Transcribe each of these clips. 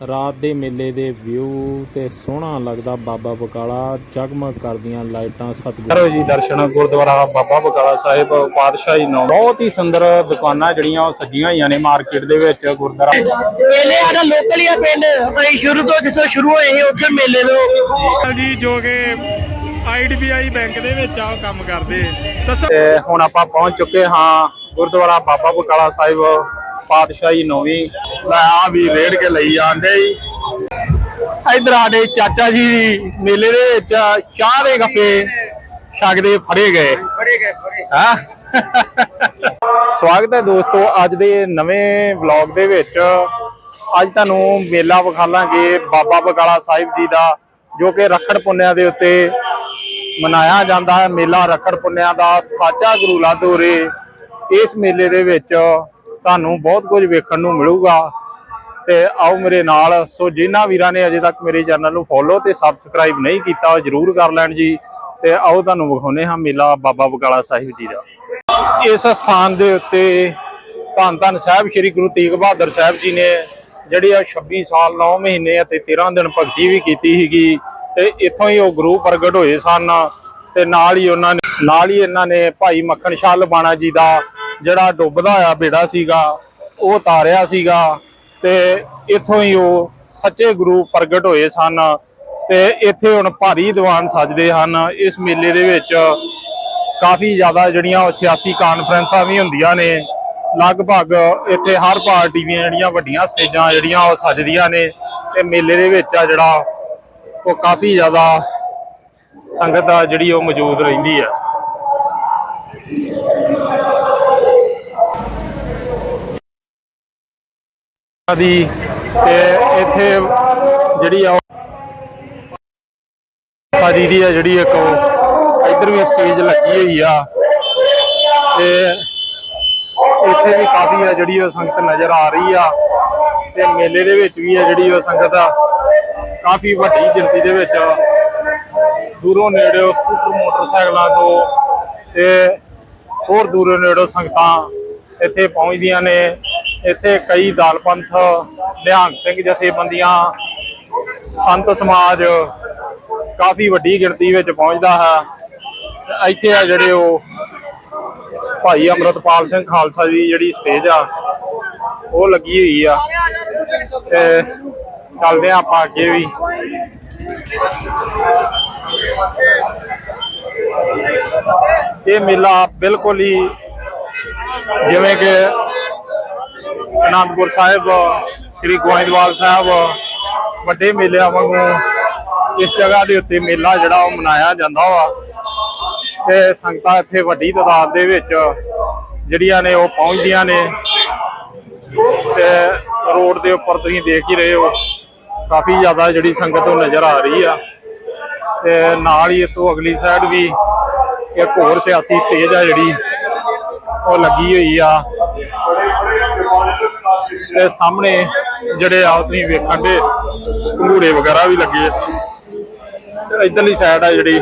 ਰਾਤ ਦੇ ਮੇਲੇ ਦੇ ਵਿਊ ਤੇ ਸੋਹਣਾ ਲੱਗਦਾ ਬਾਬਾ ਬਕਾਲਾ ਜਗਮਗ ਕਰਦੀਆਂ ਲਾਈਟਾਂ ਸਤਿਗੁਰੂ। ਕਰੋ ਜੀ ਦਰਸ਼ਨ ਗੁਰਦੁਆਰਾ ਬਾਬਾ ਬਕਾਲਾ ਸਾਹਿਬ ਪਾਤਸ਼ਾਹੀ ਨੌ। ਬਹੁਤ ਹੀ ਸੁੰਦਰ ਦੁਕਾਨਾਂ ਜਿਹੜੀਆਂ ਉਹ ਸਜੀਆਂ ਹੋਈਆਂ ਨੇ ਮਾਰਕੀਟ ਦੇ ਵਿੱਚ ਗੁਰਦੁਆਰਾ ਮੇਲੇ ਸਾਡਾ ਲੋਕਲ ਹੀ ਆ ਪਿੰਡ। ਅਸੀਂ ਸ਼ੁਰੂ ਤੋਂ ਜਿੱਥੋਂ ਸ਼ੁਰੂ ਹੋਏ ਸੀ ਉੱਥੇ ਮੇਲੇ ਤੋਂ ਜੀ ਜੋ ਕਿ ਆਈਡੀਬੀਆਈ ਬੈਂਕ ਦੇ ਵਿੱਚ ਆ ਕੰਮ ਕਰਦੇ ਦੱਸੋ। ਹੁਣ ਆਪਾਂ ਪਹੁੰਚ ਚੁੱਕੇ ਹਾਂ ਗੁਰਦੁਆਰਾ ਬਾਬਾ ਬਕਾਲਾ ਸਾਹਿਬ ਪਾਤਸ਼ਾਹੀ ਨੌਵੀਂ ਲੈ ਆ ਵੀ ਰੇੜ ਕੇ ਲਈ ਜਾਂਦੇ ਜੀ। ਇਧਰ ਸਾਡੇ ਚਾਚਾ ਜੀ ਮੇਲੇ ਦੇ ਵਿੱਚ ਚਾਹ ਦੇ ਗੱਪੇ ਛਕਦੇ ਫੜੇ ਗਏ। ਫੜੇ ਗਏ ਫੜੇ ਹਾਂ? ਸਵਾਗਤ ਹੈ ਦੋਸਤੋ ਅੱਜ ਦੇ ਨਵੇਂ ਵਲੌਗ ਦੇ ਵਿੱਚ। ਅੱਜ ਤੁਹਾਨੂੰ ਮੇਲਾ ਵਿਖਾਲਾਂਗੇ ਬਾਬਾ ਬਕਾਲਾ ਸਾਹਿਬ ਜੀ ਦਾ ਜੋ ਕਿ ਰੱਖੜ ਪੁੰਨਿਆ ਦੇ ਉੱਤੇ ਮਨਾਇਆ ਜਾਂਦਾ ਹੈ। ਮੇਲਾ ਰੱਖੜ ਪੁੰਨਿਆ ਦਾ ਸਾਚਾ ਗਰੂਲਾ ਦੋਰੇ ਇਸ ਮੇਲੇ ਦੇ ਵਿੱਚ ਤੁਹਾਨੂੰ ਬਹੁਤ ਕੁਝ ਵੇਖਣ ਨੂੰ ਮਿਲੂਗਾ। ਤੇ ਆਓ ਮੇਰੇ ਨਾਲ। ਸੋ ਜਿਨ੍ਹਾਂ ਵੀਰਾਂ ਨੇ ਅਜੇ ਤੱਕ ਮੇਰੇ ਚੈਨਲ ਨੂੰ ਫੋਲੋ ਤੇ ਸਬਸਕ੍ਰਾਈਬ ਨਹੀਂ ਕੀਤਾ, ਉਹ ਜਰੂਰ ਕਰ ਲੈਣ ਜੀ। ਤੇ ਆਓ ਤੁਹਾਨੂੰ ਵਿਖਾਉਨੇ ਹਾਂ ਮੇਲਾ ਬਾਬਾ ਬਕਾਲਾ ਸਾਹਿਬ ਜੀ ਦਾ। ਇਸ ਸਥਾਨ ਦੇ ਉੱਤੇ ਧੰਨ ਧੰਨ ਸਾਹਿਬ ਸ੍ਰੀ ਗੁਰੂ ਤੇਗ ਬਹਾਦਰ ਸਾਹਿਬ ਜੀ ਨੇ ਜਿਹੜੀ ਆ 26 ਸਾਲ 9 ਮਹੀਨੇ ਅਤੇ 13 ਦਿਨ ਭਗਤੀ ਵੀ ਕੀਤੀ ਸੀਗੀ। ਤੇ ਇੱਥੋਂ ਹੀ ਉਹ ਗੁਰੂ ਪ੍ਰਗਟ ਹੋਏ ਸਨ। ਤੇ ਨਾਲ ਹੀ ਉਹਨਾਂ ਨੇ ਨਾਲ ਹੀ ਇਹਨਾਂ ਨੇ ਭਾਈ ਮੱਖਣ ਸ਼ਾਹ ਲਬਾਣਾ ਜੀ ਦਾ ਜਿਹੜਾ ਡੁੱਬਦਾ ਹੋਇਆ ਬੇੜਾ ਸੀਗਾ, ਉਹ ਤਾਰਿਆ ਸੀਗਾ ਤੇ ਇੱਥੋਂ ਹੀ ਉਹ ਸੱਚੇ ਗੁਰੂ ਪ੍ਰਗਟ ਹੋਏ ਸਨ ਤੇ ਇੱਥੇ ਹੁਣ ਭਾਰੀ ਦੀਵਾਨ ਸਜਦੇ ਹਨ। ਇਸ ਮੇਲੇ ਦੇ ਵਿੱਚ ਕਾਫੀ ਜ਼ਿਆਦਾ ਜਿਹੜੀਆਂ ਉਹ ਸਿਆਸੀ ਕਾਨਫਰੰਸਾਂ ਵੀ ਹੁੰਦੀਆਂ ਨੇ, ਲਗਭਗ ਇੱਥੇ ਹਰ ਪਾਰਟੀ ਦੀਆਂ ਜਿਹੜੀਆਂ ਵੱਡੀਆਂ ਸਟੇਜਾਂ ਜਿਹੜੀਆਂ ਉਹ ਸਜਦੀਆਂ ਨੇ ਤੇ ਮੇਲੇ ਦੇ ਵਿੱਚ ਆ ਜਿਹੜਾ ਉਹ ਕਾਫੀ ਜ਼ਿਆਦਾ ਸੰਗਤ ਆ ਜਿਹੜੀ ਉਹ ਮੌਜੂਦ ਰਹਿੰਦੀ ਆ। ਦੀ ਤੇ ਇੱਥੇ ਜਿਹੜੀ ਆ ਉਹ ਦੀ ਆ ਜਿਹੜੀ ਇੱਕ ਉਹ ਇੱਧਰ ਵੀ ਸਟੇਜ ਲੱਗੀ ਹੋਈ ਆ ਤੇ ਇੱਥੇ ਵੀ ਕਾਫੀ ਆ ਜਿਹੜੀ ਉਹ ਸੰਗਤ ਨਜ਼ਰ ਆ ਰਹੀ ਆ ਤੇ ਮੇਲੇ ਦੇ ਵਿੱਚ ਵੀ ਆ ਜਿਹੜੀ ਉਹ ਸੰਗਤ ਆ, ਕਾਫੀ ਵੱਡੀ ਗਿਣਤੀ ਦੇ ਵਿੱਚ ਦੂਰੋਂ ਨੇੜਿਓਂ ਸਕੂਟਰ ਮੋਟਰਸਾਈਕਲਾਂ ਤੋਂ ਤੇ ਹੋਰ ਦੂਰੋਂ ਨੇੜਿਓਂ ਸੰਗਤਾਂ ਇੱਥੇ ਪਹੁੰਚਦੀਆਂ ਨੇ। ਇੱਥੇ ਕਈ ਦਲ ਪੰਥ, ਨਿਹੰਗ ਸਿੰਘ ਜਥੇਬੰਦੀਆਂ, ਸੰਤ ਸਮਾਜ ਕਾਫੀ ਵੱਡੀ ਗਿਣਤੀ ਵਿੱਚ ਪਹੁੰਚਦਾ ਹੈ। ਇੱਥੇ ਆ ਜਿਹੜੇ ਉਹ ਭਾਈ ਅਮਰਤਪਾਲ ਸਿੰਘ ਖਾਲਸਾ ਦੀ ਜਿਹੜੀ ਸਟੇਜ ਆ, ਉਹ ਲੱਗੀ ਹੋਈ ਆ। ਤੇ ਚੱਲਦੇ ਆ ਆਪਾਂ ਅੱਗੇ ਵੀ। ਇਹ ਮੇਲਾ ਬਿਲਕੁਲ ਹੀ ਜਿਵੇਂ ਕਿ ਅਨੰਦਪੁਰ ਸਾਹਿਬ, ਸ੍ਰੀ ਗੋਇੰਦਵਾਲ ਸਾਹਿਬ, ਵੱਡੇ ਮੇਲਿਆਂ ਵਾਂਗੂ ਇਸ ਜਗ੍ਹਾ ਦੇ ਉੱਤੇ ਮੇਲਾ ਜਿਹੜਾ ਉਹ ਮਨਾਇਆ ਜਾਂਦਾ ਵਾ। ਤੇ ਸੰਗਤਾਂ ਇੱਥੇ ਵੱਡੀ ਤਾਦਾਦ ਦੇ ਵਿੱਚ ਜਿਹੜੀਆਂ ਨੇ ਉਹ ਪਹੁੰਚਦੀਆਂ ਨੇ। ਤੇ ਰੋਡ ਦੇ ਉੱਪਰ ਤੁਸੀਂ ਦੇਖ ਹੀ ਰਹੇ ਹੋ, ਕਾਫੀ ਜ਼ਿਆਦਾ ਜਿਹੜੀ ਸੰਗਤ ਉਹ ਨਜ਼ਰ ਆ ਰਹੀ ਆ। ਤੇ ਨਾਲ ਹੀ ਇਤੋਂ ਅਗਲੀ ਸਾਈਡ ਵੀ ਇੱਕ ਹੋਰ ਸਿਆਸੀ ਸਟੇਜ ਆ ਜਿਹੜੀ, ਉਹ ਲੱਗੀ ਹੋਈ ਆ। ਤੇ ਸਾਹਮਣੇ ਜਿਹੜੇ ਆ ਤੁਸੀਂ ਵੇਖਣ ਦੇ ਘੂੜੇ ਵਗੈਰਾ ਵੀ ਲੱਗੇ ਆ। ਤੇ ਇਧਰਲੀ ਸਾਈਡ ਆ ਜਿਹੜੀ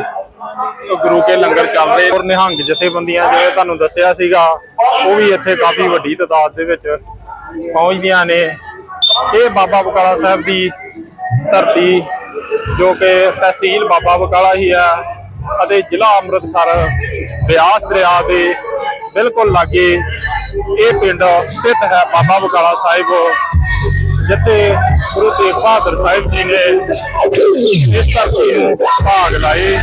ਗੁਰੂ ਕੇ ਲੰਗਰ ਚੱਲ ਰਹੇ ਔਰ ਨਿਹੰਗ ਜਥੇਬੰਦੀਆਂ ਜਿਵੇਂ ਤੁਹਾਨੂੰ ਦੱਸਿਆ ਸੀਗਾ, ਉਹ ਵੀ ਇੱਥੇ ਕਾਫੀ ਵੱਡੀ ਤਾਦਾਦ ਦੇ ਵਿੱਚ ਪਹੁੰਚਦੀਆਂ ਨੇ। ਇਹ ਬਾਬਾ ਬਕਾਲਾ ਸਾਹਿਬ ਦੀ ਧਰਤੀ, ਜੋ ਕਿ ਤਹਿਸੀਲ ਬਾਬਾ ਬਕਾਲਾ ਹੀ ਆ। ਅਤੇ ਜ਼ਿਲ੍ਹਾ ਅੰਮ੍ਰਿਤਸਰ ਬਿਆਸ ਦਰਿਆ ਦੇ ਬਿਲਕੁਲ ਲਾਗੇ ਇਹ ਪਿੰਡ ਸਥਿਤ ਹੈ ਬਾਬਾ ਬਕਾਲਾ ਸਾਹਿਬ ਜਿੱਥੇ ਗੁਰੂ ਤੇਗ ਬਹਾਦਰ ਸਾਹਿਬ ਜੀ ਨੇ ਇਸ ਧਰਤੀ ਨੂੰ ਭਾਗ ਲਾਏ।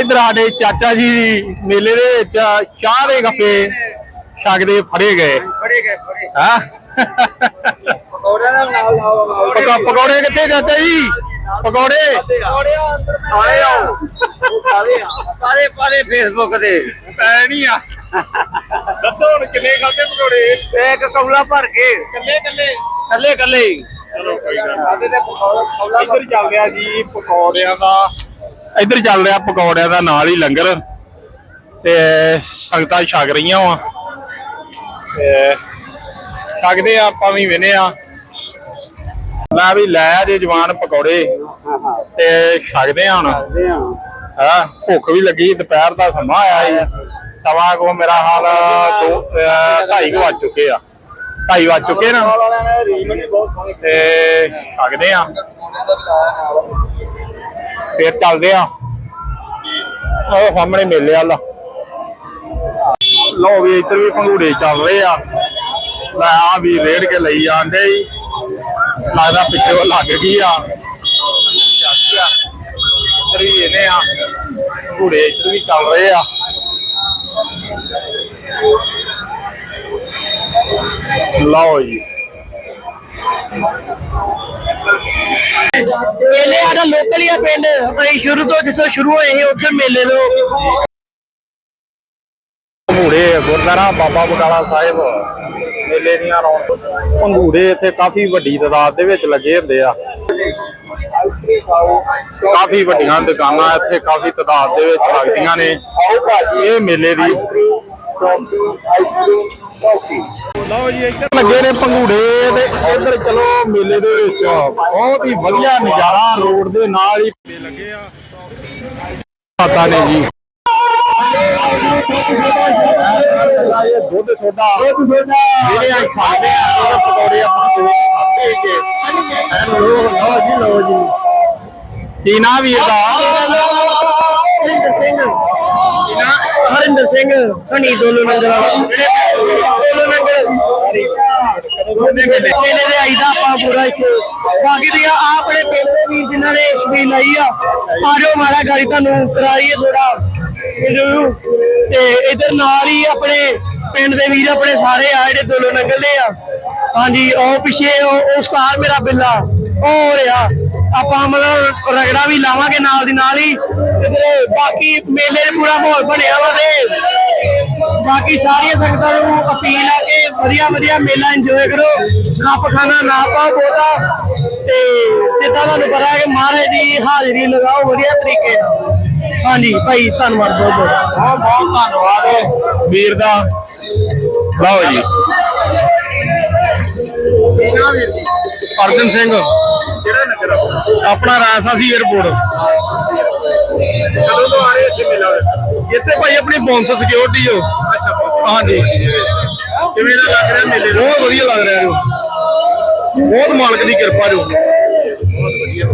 ਇਧਰ ਸਾਡੇ ਚਾਚਾ ਜੀ ਮੇਲੇ ਦੇ ਵਿੱਚ ਚਾਹ ਦੇ ਗੱਪੇ ਛਕਦੇ ਫੜੇ ਗਏ। ਫੜੇ ਗਏ ਫੜੇ। ਹਾਂ? ਪਕੌੜਿਆਂ ਨਾਲ ਨਾਲ ਪਕੌੜੇ ਕਿੱਥੇ ਚਾਚਾ ਜੀ? ਪਕੌੜੇ? ਅੰਦਰ ਆਏ ਆ। ਸਾਰੇ ਪਾਰੇ ਫੇਸਬੁੱਕ ਤੇ। ਐ ਨਹੀਂ ਆ। ਦੱਸੋ ਹੁਣ ਕਿੰਨੇ ਖਾਦੇ ਪਕੌੜੇ? ਇੱਕ ਕੌਲਾ ਭਰ ਕੇ। ਕੱਲੇ ਕੱਲੇ? ਕੱਲੇ ਕੱਲੇ ਚਲੋ ਕੋਈ ਗੱਲ ਨਹੀਂ। ਇੱਧਰ ਚੱਲ ਰਿਹਾ ਜੀ ਪਕੌੜਿਆਂ ਦਾ। ਇੱਧਰ ਚੱਲ ਰਿਹਾ ਪਕੌੜਿਆਂ ਦਾ ਨਾਲ ਹੀ ਲੰਗਰ। ਤੇ ਸੰਗਤਾਂ ਛਕ ਰਹੀਆਂ ਵਾ। ਤੇ ਛਕਦੇ ਆ ਆਪਾਂ ਵੀ ਵਿਨੇ ਆ। ਮੈਂ ਵੀ ਲੈ ਆ ਜੇ ਜਵਾਨ ਪਕੌੜੇ। ਤੇ ਛਕਦੇ ਆ ਹੁਣ। ਹਾਂ ਭੁੱਖ ਵੀ ਲੱਗੀ ਦੁਪਹਿਰ ਦਾ ਸਮਾਂ ਆਇਆ ਜੀ ਸਵਾ ਕੋ ਮੇਰਾ ਹਾਲ ਦੋ 2:30 ਵੱਜ ਚੁੱਕੇ ਆ। ਢਾਈ ਵੱਜ ਚੁੱਕੇ ਨਾ। ਤੇ ਲੱਗਦੇ ਆ। ਫੇਰ ਚੱਲਦੇ ਆ। ਉਹ ਸਾਹਮਣੇ ਮੇਲੇ ਵਾਲਾ। ਲੋ ਵੀ ਇੱਧਰ ਵੀ ਪੰਗੂੜੇ ਚੱਲ ਰਹੇ ਆ। ਲੈ ਆ ਵੀ ਰੇੜ ਕੇ ਲਈ ਜਾਂਦੇ ਹੀ ਲੱਗਦਾ ਪਿੱਛੇ ਲੱਗ ਗਈ ਆ। ਜਾਂਦੀ ਆ ਇੱਧਰ ਵੀ ਇਹਨੇ ਆ। ਪੰਗੂੜੇ ਇੱਧਰ ਵੀ ਚੱਲ ਰਹੇ ਆ। ਲਓ ਜੀ। ਮੇਲੇ ਸਾਡਾ ਲੋਕਲ ਹੀ ਆ ਪਿੰਡ। ਅਸੀਂ ਸ਼ੁਰੂ ਤੋਂ ਜਿੱਥੋਂ ਸ਼ੁਰੂ ਹੋਏ ਸੀ ਉੱਥੇ ਮੇਲੇ ਤੋਂ ਭੰਗੂੜੇ ਗੁਰਦੁਆਰਾ ਬਾਬਾ ਬਕਾਲਾ ਸਾਹਿਬ ਮੇਲੇ ਦੀਆਂ ਰੌਣਕਾਂ ਭੰਗੂੜੇ ਇੱਥੇ ਕਾਫੀ ਵੱਡੀ ਤਾਦਾਦ ਦੇ ਵਿੱਚ ਲੱਗੇ ਹੁੰਦੇ ਆ। ਕਾਫੀ ਵੱਡੀਆਂ ਦੁਕਾਨਾਂ ਇੱਥੇ ਕਾਫੀ ਤਾਦਾਦ ਦੇ ਵਿੱਚ ਲੱਗਦੀਆਂ ਨੇ। ਇਹ ਮੇਲੇ ਦੀ ਲਓ ਜੀ ਇੱਧਰ ਲੱਗੇ ਨੇ ਭੰਗੂੜੇ ਤੇ ਇੱਧਰ ਚਲੋ ਮੇਲੇ ਦੇ ਵਿੱਚ। ਬਹੁਤ ਹੀ ਵਧੀਆ ਨਜ਼ਾਰਾ ਰੋਡ ਦੇ ਨਾਲ ਹੀ ਲੱਗੇ ਆ। ਪਤਾ ਨੇ ਜੀ। ਇਹ ਦੁੱਧ ਸੋਡਾ ਜਿਹੜੇ ਆ ਖਾਂਦੇ ਆ ਉਹ ਪਕੌੜੇ ਆਪਾਂ ਕੋਲ ਖਾਤੇ ਕੇ ਲੋ ਲੋ ਜੀ ਲੋ ਜੀ ਕੀ ਨਾਂ ਵੀਰ ਦਾ? ਹਰਿੰਦਰ ਸਿੰਘ ਹਣੀ ਦੋਲੋ ਨੰਗਲ ਦੋਲੋ ਨੰਗਲ ਮੇਲੇ ਦੇ ਆਈਦਾ ਆਪਾਂ ਪੂਰਾ ਇੱਥੇ ਬਾਕੀ ਦੀ ਆ ਆਪਣੇ ਪਿੰਡ ਦੇ ਵੀਰ ਜਿਨ੍ਹਾਂ ਨੇ ਸ਼ਬੀਲ ਲਈ ਆ। ਆ ਜਾਓ ਮਾੜਾ ਗਾੜੀ ਤੁਹਾਨੂੰ ਕਰਾਈਏ ਥੋੜਾ ਇੰਟਰਵਿਊ ਤੇ ਇਧਰ ਨਾਲ ਹੀ ਆਪਣੇ ਪਿੰਡ ਦੇ ਵੀਰ ਆਪਣੇ ਸਾਰੇ ਆ ਜਿਹੜੇ ਦੋਲੋ ਨੰਗਲ ਆ। ਹਾਂਜੀ, ਉਹ ਪਿੱਛੇ ਉਹ ਉਹ ਮੇਰਾ ਬਿੱਲਾ, ਉਹ ਹੋ ਰਿਹਾ। ਆਪਾਂ ਮਤਲਬ ਰਗੜਾ ਵੀ ਲਾਵਾਂਗੇ ਨਾਲ ਦੀ ਨਾਲ ਹੀ। ਇਧਰ ਬਾਕੀ ਮੇਲੇ ਦਾ ਪੂਰਾ ਮਾਹੌਲ ਬਣਿਆ ਵਾ ਤੇ ਬਾਕੀ ਸਾਰੀਆਂ ਸੰਗਤਾਂ ਨੂੰ ਅਪੀਲ ਆ ਕਿ ਵਧੀਆ ਵਧੀਆ ਮੇਲਾ ਇੰਜੋਏ ਕਰੋ। ਖੱਪ ਖਾਣਾ ਨਾ ਪਾਓ ਬਹੁਤਾ। ਤੇ ਜਿੱਦਾਂ ਤੁਹਾਨੂੰ ਪਤਾ ਹੈ ਕਿ ਮਹਾਰਾਜ ਦੀ ਹਾਜ਼ਰੀ ਲਗਾਓ ਵਧੀਆ ਤਰੀਕੇ ਨਾਲ। ਹਾਂਜੀ ਭਾਈ ਧੰਨਵਾਦ ਬਹੁਤ ਬਹੁਤ। ਬਹੁਤ ਬਹੁਤ ਧੰਨਵਾਦ ਵੀਰ ਦਾ। ਲਓ ਜੀ। ਅਰਜਨ ਸਿੰਘ। ਕਿਹੜਾ ਨਗਰ ਆਪਣਾ ਰਾਜਸਾਸੀ 에어ਪੋਰਟ ਕਦੋਂ ਤੋਂ ਆ ਰਹੇ ਇੱਥੇ ਮੇਲਾ ਇੱਥੇ ਭਾਈ ਆਪਣੀ ਬੌਂਸ ਸਿਕਿਉਰਿਟੀ ਹੋ ਅੱਛਾ ਹਾਂਜੀ। ਕਿਵੇਂ ਦਾ ਲੱਗ ਰਿਹਾ ਮੇਲੇ ਬਹੁਤ ਵਧੀਆ ਲੱਗ ਰਿਹਾ ਜੋ। ਬਹੁਤ ਮਾਲਕ ਦੀ ਕਿਰਪਾ ਜੋ। ਬਹੁਤ ਵਧੀਆ।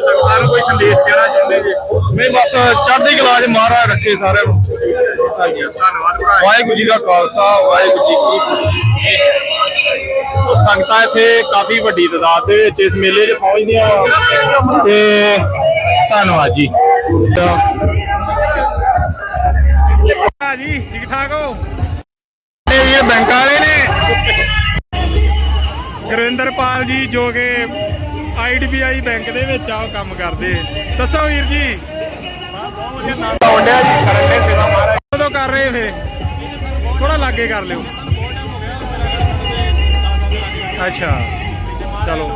ਸਰਕਾਰ ਕੋਈ ਸੰਦੇਸ਼ ਦੇਣਾ ਚਾਹੁੰਦੇ ਜੀ? ਮੈਂ ਬਸ ਚੜ੍ਹਦੀ ਕਲਾ 'ਚ ਮਹਾਰਾਜ ਰੱਖੇ ਸਾਰਿਆਂ ਨੂੰ। ਹਾਂਜੀ ਧੰਨਵਾਦ ਭਰਾ ਵਾਹਿਗੁਰੂ ਜੀ ਦਾ ਖਾਲਸਾ ਵਾਹਿਗੁਰੂ ਜੀ ਕੀ ਫਤਿਹ। ਸੰਗਤਾਂ ਇੱਥੇ ਕਾਫੀ ਵੱਡੀ ਤਾਦਾਦ ਦੇ ਵਿੱਚ ਇਸ ਮੇਲੇ 'ਚ ਪਹੁੰਚਦੀਆਂ ਤੇ ਧੰਨਵਾਦ ਜੀ। ਜੀ ਠੀਕ ਠਾਕ ਹੋ? ਇਹ ਵੀਰ ਬੈਂਕ ਵਾਲੇ ਨੇ। ਗੁਰਵਿੰਦਰਪਾਲ ਜੀ ਜੋ ਕਿ ਆਈਡੀਬੀਆਈ ਬੈਂਕ ਦੇ ਵਿੱਚ ਆ ਕੰਮ ਕਰਦੇ। ਦੱਸੋ ਵੀਰ ਜੀ। ਮੁੰਡਿਆ ਜੀ ਕਰਨ ਦੇ ਸੇਵਾ ਮਹਾਰਾਜ ਕਦੋਂ ਕਰ ਰਹੇ ਫਿਰ ਥੋੜਾ ਲਾਗੇ ਕਰ ਲਿਓ। ਅੱਛਾ, ਚਲੋ।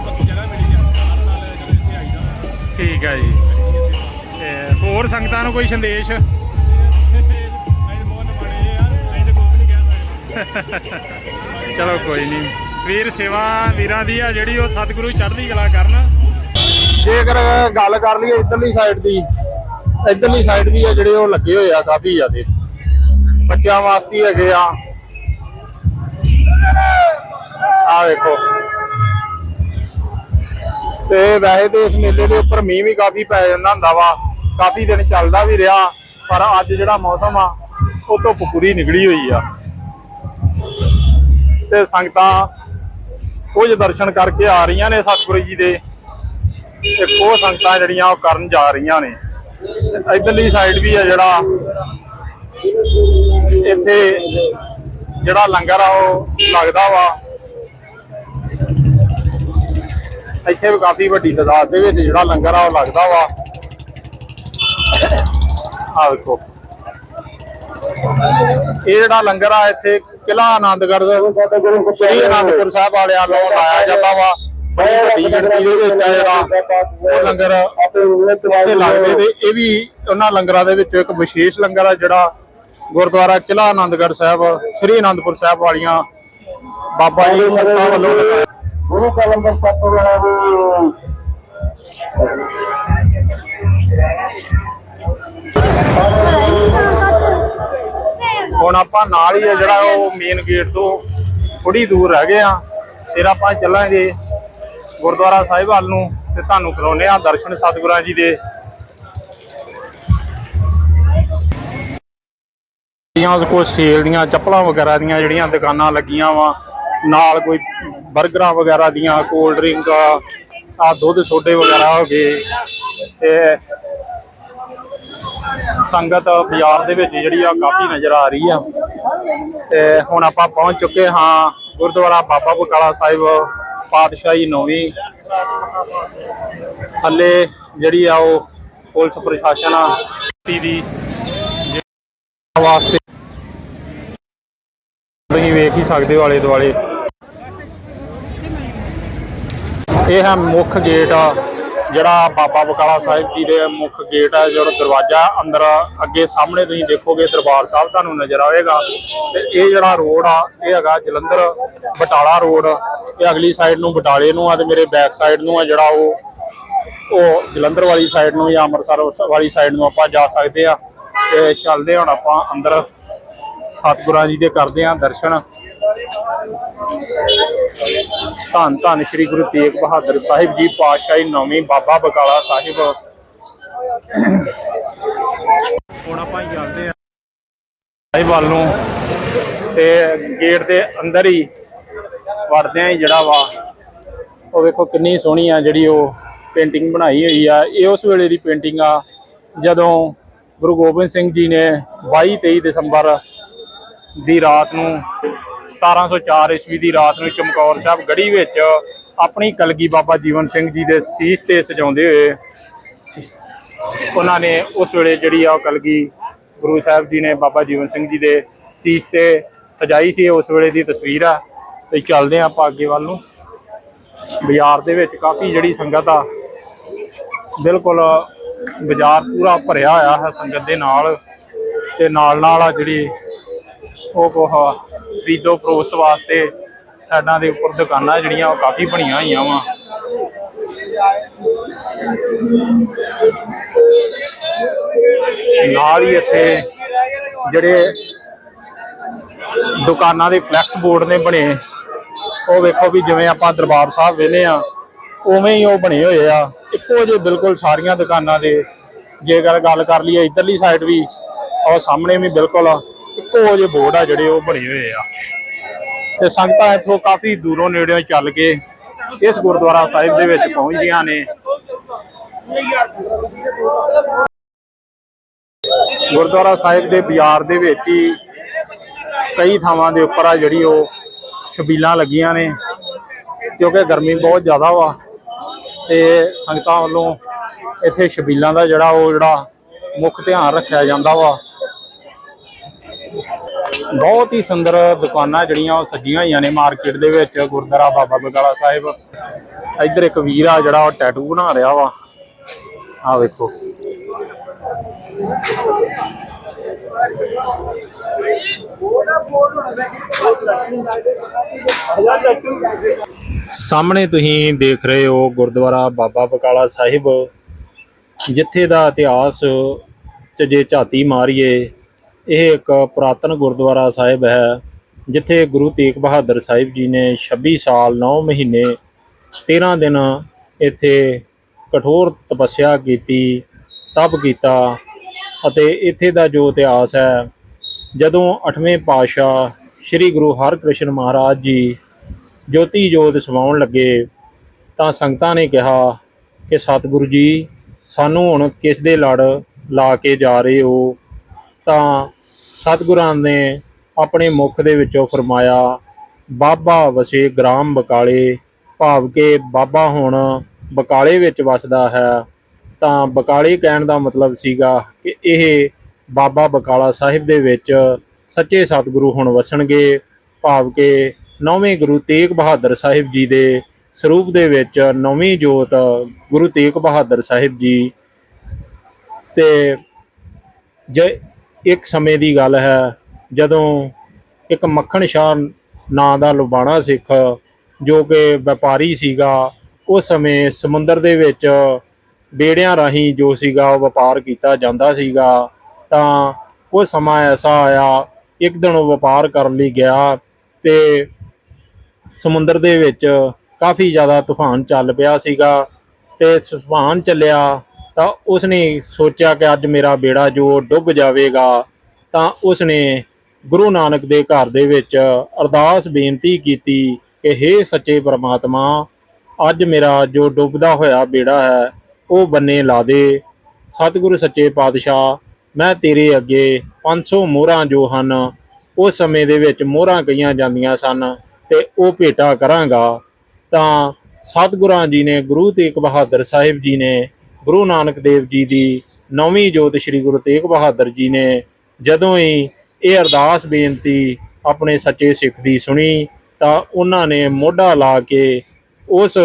ਠੀਕ ਹੈ ਜੀ। ਹੋਰ ਸੰਗਤਾਂ ਨੂੰ ਕੋਈ ਸੰਦੇਸ਼? ਚਲੋ ਕੋਈ ਨਹੀਂ। ਵੀਰ ਸੇਵਾ ਵੀਰਾਂ ਦੀ ਆ ਜਿਹੜੀ ਉਹ ਸਤਿਗੁਰੂ ਚੜ੍ਹਦੀ ਕਲਾ ਕਰਨ। ਜੇਕਰ ਗੱਲ ਕਰ ਲਈਏ ਇਧਰਲੀ ਸਾਈਡ ਦੀ ਇਧਰਲੀ ਸਾਈਡ ਵੀ ਆ ਜਿਹੜੇ ਉਹ ਲੱਗੇ ਹੋਏ ਆ, ਕਾਫੀ ਜ਼ਿਆਦੇ। ਬੱਚਿਆਂ ਵਾਸਤੇ ਹੈਗੇ ਆ। ਆ ਵੇਖੋ। ਤੇ ਵੈਸੇ ਤੇ ਇਸ ਮੇਲੇ ਦੇ ਉੱਪਰ ਮੀਂਹ ਵੀ ਕਾਫੀ ਪੈ ਜਾਂਦਾ ਹੁੰਦਾ ਵਾ। ਕਾਫੀ ਦਿਨ ਚੱਲਦਾ ਵੀ ਰਿਹਾ, ਪਰ ਅੱਜ ਜਿਹੜਾ ਮੌਸਮ ਆ, ਉਹ ਧੁੱਪ ਪੂਰੀ ਨਿਕਲੀ ਹੋਈ ਆ। ਤੇ ਸੰਗਤਾਂ ਕੁਝ ਦਰਸ਼ਨ ਕਰਕੇ ਆ ਰਹੀਆਂ ਨੇ ਸਤਿਗੁਰੂ ਜੀ ਦੇ। ਤੇ ਉਹ ਸੰਗਤਾਂ ਜਿਹੜੀਆਂ ਉਹ ਕਰਨ ਜਾ ਰਹੀਆਂ ਨੇ। ਇਧਰਲੀ ਸਾਈਡ ਵੀ ਆ ਜਿਹੜਾ। ਇੱਥੇ ਜਿਹੜਾ ਲੰਗਰ ਆ, ਉਹ ਲੱਗਦਾ ਵਾ। ਇੱਥੇ ਵੀ ਕਾਫੀ ਵੱਡੀ ਤਾਦਾਦ ਦੇ ਵਿੱਚ ਜਿਹੜਾ ਲੰਗਰ ਆ, ਉਹ ਲੱਗਦਾ ਵਾ। ਆ ਵੇਖੋ। ਇਹ ਜਿਹੜਾ ਲੰਗਰ ਆ, ਇੱਥੇ ਕਿਲਾ ਆਨੰਦਗੜ੍ਹ ਸ੍ਰੀ ਆਨੰਦਪੁਰ ਸਾਹਿਬ ਵਾਲਿਆਂ ਨੂੰ ਲਾਇਆ ਜਾਂਦਾ ਵਾ। ਵੱਡੀ ਗਿਣਤੀ ਦੇ ਵਿੱਚ ਆ। ਜਿਹੜਾ ਉਹ ਲੰਗਰ ਇੱਥੇ ਲੱਗਦੇ ਤੇ ਇਹ ਵੀ ਉਹਨਾਂ ਲੰਗਰਾਂ ਦੇ ਵਿੱਚੋਂ ਇੱਕ ਵਿਸ਼ੇਸ਼ ਲੰਗਰ ਆ ਜਿਹੜਾ ਗੁਰਦੁਆਰਾ ਕਿਲਾ ਆਨੰਦਗੜ੍ਹ ਸਾਹਿਬ ਸ੍ਰੀ ਆਨੰਦਪੁਰ ਸਾਹਿਬ ਵਾਲੀਆਂ ਬਾਬਾ ਜੀ ਸੰਤਾਂ ਵੱਲੋਂ ਲਗਾਇਆ ਗੁਰੂ ਕਲੰਦਰ ਸੱਤ ਵਾਲਾ ਹੁਣ ਆਪਾਂ ਨਾਲ ਹੀ ਜਿਹੜਾ ਉਹ ਮੇਨ ਗੇਟ ਤੋਂ ਥੋੜੀ ਦੂਰ ਰਹਿ ਗਏ ਆ। ਫਿਰ ਆਪਾਂ ਚੱਲਾਂਗੇ। ਗੁਰਦੁਆਰਾ ਸਾਹਿਬ ਵੱਲ ਨੂੰ ਤੇ ਤੁਹਾਨੂੰ ਕਰਾਉਨੇ ਆ ਦਰਸ਼ਨ ਸਤਿਗੁਰਾਂ ਜੀ ਦੇ। ਦੀਆਂ ਕੋਈ ਸੇਲ ਦੀਆਂ, ਚੱਪਲਾਂ ਵਗੈਰਾ ਦੀਆਂ ਜਿਹੜੀਆਂ ਦੁਕਾਨਾਂ ਲੱਗੀਆਂ ਵਾ, ਨਾਲ ਕੋਈ 버ਗਰਾਂ ਵਗੈਰਾ ਦੀਆਂ, ਕੋਲਡ ਡਰਿੰਕ ਆ ਦੁੱਧ ਸੋਡੇ ਵਗੈਰਾ ਹੋ ਗਏ ਤੇ ਸੰਗਤ ਬਾਜ਼ਾਰ ਦੇ ਵਿੱਚ ਜਿਹੜੀ ਆ ਕਾਫੀ ਨਜ਼ਰ ਆ ਰਹੀ ਆ। ਤੇ ਹੁਣ ਆਪਾਂ ਪਹੁੰਚ ਚੁੱਕੇ ਹਾਂ ਗੁਰਦੁਆਰਾ ਬਾਬਾ ਬਕਾਲਾ ਸਾਹਿਬ ਪਾਤਸ਼ਾਹੀ ਨੌਵੀਂ ਥੱਲੇ ਜਿਹੜੀ ਆ ਉਹ ਪੁਲਿਸ ਪ੍ਰਸ਼ਾਸਨ ਆ, ਦੀ ਵਾਸਤੇ ਤੁਸੀਂ ਵੇਖ ਹੀ ਸਕਦੇ ਹੋ ਆਲੇ ਦੁਆਲੇ। ਇਹ ਹੈ ਮੁੱਖ ਗੇਟ ਆ। ਜਿਹੜਾ ਬਾਬਾ ਬਕਾਲਾ ਸਾਹਿਬ ਜੀ ਦੇ ਮੁੱਖ ਗੇਟ ਹੈ ਜਿਹੜਾ ਦਰਵਾਜ਼ਾ ਅੰਦਰ ਅੱਗੇ ਸਾਹਮਣੇ ਤੁਸੀਂ ਦੇਖੋਗੇ, ਦਰਬਾਰ ਸਾਹਿਬ ਤੁਹਾਨੂੰ ਨਜ਼ਰ ਆਵੇਗਾ। ਤੇ ਇਹ ਜਿਹੜਾ ਰੋਡ ਆ, ਇਹ ਹੈਗਾ ਜਲੰਧਰ ਬਟਾਲਾ ਰੋਡ। ਇਹ ਅਗਲੀ ਸਾਈਡ ਨੂੰ ਬਟਾਲੇ ਨੂੰ ਆ ਤੇ ਮੇਰੇ ਬੈਕ ਸਾਈਡ ਨੂੰ ਆ, ਜਿਹੜਾ ਉਹ ਉਹ ਜਲੰਧਰ ਵਾਲੀ ਸਾਈਡ ਨੂੰ ਜਾਂ ਅੰਮ੍ਰਿਤਸਰ ਵਾਲੀ ਸਾਈਡ ਨੂੰ ਆਪਾਂ ਜਾ ਸਕਦੇ ਆ। ਤੇ ਚੱਲਦੇ ਹੁਣ ਆਪਾਂ ਅੰਦਰ। ਸਤਿਗੁਰਾਂ ਜੀ ਦੇ ਕਰਦੇ ਆ ਦਰਸ਼ਨ। ਧੰਨ ਧੰਨ ਸ੍ਰੀ ਗੁਰੂ ਤੇਗ ਬਹਾਦਰ ਸਾਹਿਬ ਜੀ, ਪਾਤਸ਼ਾਹੀ ਨੌਵੀਂ ਬਾਬਾ ਬਕਾਲਾ ਸਾਹਿਬ। ਹੁਣ ਆਪਾਂ ਜਾਂਦੇ ਆ ਸਾਹਿਬ ਵੱਲ ਨੂੰ ਤੇ ਗੇਟ ਦੇ ਅੰਦਰ ਹੀ ਵੜਦੇ ਆ ਹੀ ਜਿਹੜਾ ਵਾ। ਉਹ ਵੇਖੋ ਕਿੰਨੀ ਸੋਹਣੀ ਆ ਜਿਹੜੀ ਉਹ ਪੇਂਟਿੰਗ ਬਣਾਈ ਹੋਈ ਆ। ਇਹ ਉਸ ਵੇਲੇ ਦੀ ਪੇਂਟਿੰਗ ਆ, ਜਦੋਂ ਗੁਰੂ ਗੋਬਿੰਦ ਸਿੰਘ ਜੀ ਨੇ 22 23 ਦਸੰਬਰ ਦੀ ਰਾਤ ਨੂੰ 1704 ਈਸਵੀ ਦੀ ਰਾਤ ਨੂੰ ਚਮਕੌਰ ਸਾਹਿਬ ਗੜੀ ਵਿੱਚ ਆਪਣੀ ਕਲਗੀ ਬਾਬਾ ਜੀਵਨ ਸਿੰਘ ਜੀ ਦੇ ਸੀਸ ਤੇ ਸਜਾਉਂਦੇ ਹੋਏ ਉਹਨਾਂ ਨੇ ਉਸ ਵੇਲੇ ਜਿਹੜੀ ਆ ਉਹ ਕਲਗੀ ਗੁਰੂ ਸਾਹਿਬ ਜੀ ਨੇ ਬਾਬਾ ਜੀਵਨ ਸਿੰਘ ਜੀ ਦੇ ਸੀਸ ਤੇ ਸਜਾਈ ਸੀ, ਉਸ ਵੇਲੇ ਦੀ ਤਸਵੀਰ ਆ। ਤੇ ਚੱਲਦੇ ਆ ਆਪਾਂ ਅੱਗੇ ਵੱਲ ਨੂੰ। ਬਾਜ਼ਾਰ ਦੇ ਵਿੱਚ ਕਾਫੀ ਜਿਹੜੀ ਸੰਗਤ ਆ, ਬਿਲਕੁਲ ਬਾਜ਼ਾਰ ਪੂਰਾ ਭਰਿਆ ਹੋਇਆ ਹੈ ਸੰਗਤ ਦੇ ਨਾਲ। ਤੇ ਨਾਲ ਨਾਲ ਆ ਜਿਹੜੀ ਉਹ ਕੋਹ ਖਰੀਦੋ ਫਰੋਖਤ ਵਾਸਤੇ ਸਾਈਡਾਂ ਦੇ ਉੱਪਰ ਦੁਕਾਨਾਂ ਜਿਹੜੀਆਂ ਉਹ ਕਾਫੀ ਬਣੀਆਂ ਹੋਈਆਂ ਵਾ। ਨਾਲ ਹੀ ਇੱਥੇ ਜਿਹੜੇ ਦੁਕਾਨਾਂ ਦੇ ਫਲੈਕਸ ਬੋਰਡ ਨੇ ਬਣੇ, ਉਹ ਵੇਖੋ ਵੀ ਜਿਵੇਂ ਆਪਾਂ ਦਰਬਾਰ ਸਾਹਿਬ ਵੇਲੇ ਆ ਉਵੇਂ ਹੀ ਉਹ ਬਣੇ ਹੋਏ ਆ। ਇੱਕੋ ਜਿਹੇ ਬਿਲਕੁਲ ਸਾਰੀਆਂ ਦੁਕਾਨਾਂ ਦੇ, ਜੇਕਰ ਗੱਲ ਕਰ ਲਈਏ ਇਧਰਲੀ ਸਾਈਡ ਵੀ, ਉਹ ਸਾਹਮਣੇ ਵੀ ਬਿਲਕੁਲ ਇੱਕੋ ਜਿਹੇ ਬੋਰਡ ਆ ਜਿਹੜੇ ਉਹ ਬਣੇ ਹੋਏ ਆ। ਤੇ ਸੰਗਤਾਂ ਇੱਥੋਂ ਕਾਫੀ ਦੂਰੋਂ ਨੇੜਿਓਂ ਚੱਲ ਕੇ ਇਸ ਗੁਰਦੁਆਰਾ ਸਾਹਿਬ ਦੇ ਵਿੱਚ ਪਹੁੰਚਦੀਆਂ ਨੇ। ਗੁਰਦੁਆਰਾ ਸਾਹਿਬ ਦੇ ਬਾਜ਼ਾਰ ਦੇ ਵਿੱਚ ਹੀ ਕਈ ਥਾਵਾਂ ਦੇ ਉੱਪਰ ਆ ਜਿਹੜੀ ਉਹ ਛਬੀਲਾਂ ਲੱਗੀਆਂ ਨੇ, ਕਿਉਂਕਿ ਗਰਮੀ ਬਹੁਤ ਜ਼ਿਆਦਾ ਵਾ। ਤੇ ਸੰਗਤਾਂ ਵੱਲੋਂ ਇੱਥੇ ਛਬੀਲਾਂ ਦਾ ਜਿਹੜਾ ਉਹ ਜਿਹੜਾ ਮੁੱਖ ਧਿਆਨ ਰੱਖਿਆ ਜਾਂਦਾ ਵਾ। ਬਹੁਤ ਹੀ ਸੁੰਦਰ ਦੁਕਾਨਾਂ ਜਿਹੜੀਆਂ ਉਹ ਸਜੀਆਂ ਹੋਈਆਂ ਨੇ ਮਾਰਕੀਟ ਦੇ ਵਿੱਚ, ਗੁਰਦੁਆਰਾ ਬਾਬਾ ਬਗਾਲਾ ਸਾਹਿਬ। ਇੱਧਰ ਇੱਕ ਵੀਰ ਆ ਜਿਹੜਾ ਉਹ ਟੈਟੂ ਬਣਾ ਰਿਹਾ ਵਾ। ਆ ਵੇਖੋ। ਸਾਹਮਣੇ ਤੁਸੀਂ ਦੇਖ ਰਹੇ ਹੋ ਗੁਰਦੁਆਰਾ ਬਾਬਾ ਬਕਾਲਾ ਸਾਹਿਬ, ਜਿੱਥੇ ਦਾ ਇਤਿਹਾਸ ਚ ਜੇ ਝਾਤੀ ਮਾਰੀਏ ਇਹ ਇੱਕ ਪੁਰਾਤਨ ਗੁਰਦੁਆਰਾ ਸਾਹਿਬ ਹੈ, ਜਿੱਥੇ ਗੁਰੂ ਤੇਗ ਬਹਾਦਰ ਸਾਹਿਬ ਜੀ ਨੇ 26 ਸਾਲ 9 ਮਹੀਨੇ 13 ਦਿਨ ਇੱਥੇ ਕਠੋਰ ਤਪੱਸਿਆ ਕੀਤੀ, ਤਪ ਕੀਤਾ ਅਤੇ ਇੱਥੇ ਦਾ ਜੋ ਇਤਿਹਾਸ ਹੈ, ਜਦੋਂ 8ਵੇਂ ਪਾਤਸ਼ਾਹ ਸ੍ਰੀ ਗੁਰੂ ਹਰਕ੍ਰਿਸ਼ਨ ਮਹਾਰਾਜ ਜੀ ਜੋਤੀ ਜੋਤ ਸਮਾਉਣ ਲੱਗੇ, ਤਾਂ ਸੰਗਤਾਂ ਨੇ ਕਿਹਾ ਕਿ ਸਤਿਗੁਰੂ ਜੀ, ਸਾਨੂੰ ਹੁਣ ਕਿਸ ਦੇ ਲੜ ਲਾ ਕੇ ਜਾ ਰਹੇ ਹੋ? ਤਾਂ ਸਤਿਗੁਰਾਂ ਨੇ ਆਪਣੇ ਮੁਖ ਦੇ ਵਿੱਚੋਂ ਫਰਮਾਇਆ, ਬਾਬਾ ਵਸੇ ਗ੍ਰਾਮ ਬਕਾਲੇ, ਭਾਵ ਕਿ ਬਾਬਾ ਹੁਣ ਬਕਾਲੇ ਵਿੱਚ ਵਸਦਾ ਹੈ। ਤਾਂ ਬਕਾਲੇ ਕਹਿਣ ਦਾ ਮਤਲਬ ਸੀਗਾ ਕਿ ਇਹ ਬਾਬਾ ਬਕਾਲਾ ਸਾਹਿਬ ਦੇ ਵਿੱਚ ਸੱਚੇ ਸਤਿਗੁਰੂ ਹੁਣ ਵਸਣਗੇ, ਭਾਵ ਕਿ ਨੌਵੇਂ ਗੁਰੂ ਤੇਗ ਬਹਾਦਰ ਸਾਹਿਬ ਜੀ ਦੇ ਸਰੂਪ ਦੇ ਵਿੱਚ ਨੌਵੀਂ ਜੋਤ ਗੁਰੂ ਤੇਗ ਬਹਾਦਰ ਸਾਹਿਬ ਜੀ। ਤੇ ਜੇ ਇੱਕ ਸਮੇਂ ਦੀ ਗੱਲ ਹੈ, ਜਦੋਂ ਇੱਕ ਮੱਖਣ ਸ਼ਾਹ ਨਾਂ ਦਾ ਲੁਬਾਣਾ ਸਿੱਖ ਜੋ ਕਿ ਵਪਾਰੀ ਸੀਗਾ, ਉਸ ਸਮੇਂ ਸਮੁੰਦਰ ਦੇ ਵਿੱਚ ਬੇੜਿਆਂ ਰਾਹੀਂ ਜੋ ਸੀਗਾ ਉਹ ਵਪਾਰ ਕੀਤਾ ਜਾਂਦਾ ਸੀਗਾ, ਤਾਂ ਉਹ ਸਮਾਂ ਐਸਾ ਆਇਆ, ਇੱਕ ਦਿਨ ਉਹ ਵਪਾਰ ਕਰਨ ਲਈ ਗਿਆ ਤੇ ਸਮੁੰਦਰ ਦੇ ਵਿੱਚ ਕਾਫੀ ਜ਼ਿਆਦਾ ਤੂਫਾਨ ਚੱਲ ਪਿਆ ਸੀਗਾ ਤੇ ਤੂਫਾਨ ਚੱਲਿਆ ਤਾਂ ਉਸਨੇ ਸੋਚਿਆ ਕਿ ਅੱਜ ਮੇਰਾ ਬੇੜਾ ਜੋ ਡੁੱਬ ਜਾਵੇਗਾ, ਤਾਂ ਉਸਨੇ ਗੁਰੂ ਨਾਨਕ ਦੇ ਘਰ ਦੇ ਵਿੱਚ ਅਰਦਾਸ ਬੇਨਤੀ ਕੀਤੀ ਕਿ हे ਸੱਚੇ ਪਰਮਾਤਮਾ, ਅੱਜ ਮੇਰਾ ਜੋ ਡੁੱਬਦਾ ਹੋਇਆ ਬੇੜਾ ਹੈ, ਉਹ ਬੰਨੇ ਲਾ ਦੇ। ਸਤਿਗੁਰੂ ਸੱਚੇ ਪਾਤਸ਼ਾਹ, ਮੈਂ ਤੇਰੇ ਅੱਗੇ 500 ਮੋਹਰਾਂ ਜੋ ਹਨ, ਉਸ ਸਮੇਂ ਦੇ ਵਿੱਚ ਮੋਹਰਾਂ ਕਹੀਆਂ ਜਾਂਦੀਆਂ ਸਨ ਤੇ ਉਹ ਭੇਟਾ ਕਰਾਂਗਾ। ਤਾਂ ਸਤਿਗੁਰਾਂ ਜੀ ਨੇ ਗੁਰੂ ਤੇਗ ਬਹਾਦਰ ਸਾਹਿਬ ਜੀ ਨੇ ਗੁਰੂ ਨਾਨਕ ਦੇਵ ਜੀ ਦੀ ਨੌਵੀਂ ਜੋਤ ਸ੍ਰੀ ਗੁਰੂ ਤੇਗ ਬਹਾਦਰ ਜੀ ਨੇ ਜਦੋਂ ਹੀ ਇਹ ਅਰਦਾਸ ਬੇਨਤੀ ਆਪਣੇ ਸੱਚੇ ਸਿੱਖ ਦੀ ਸੁਣੀ ਤਾਂ ਉਹਨਾਂ ਨੇ ਮੋਢਾ ਲਾ ਕੇ ਉਸ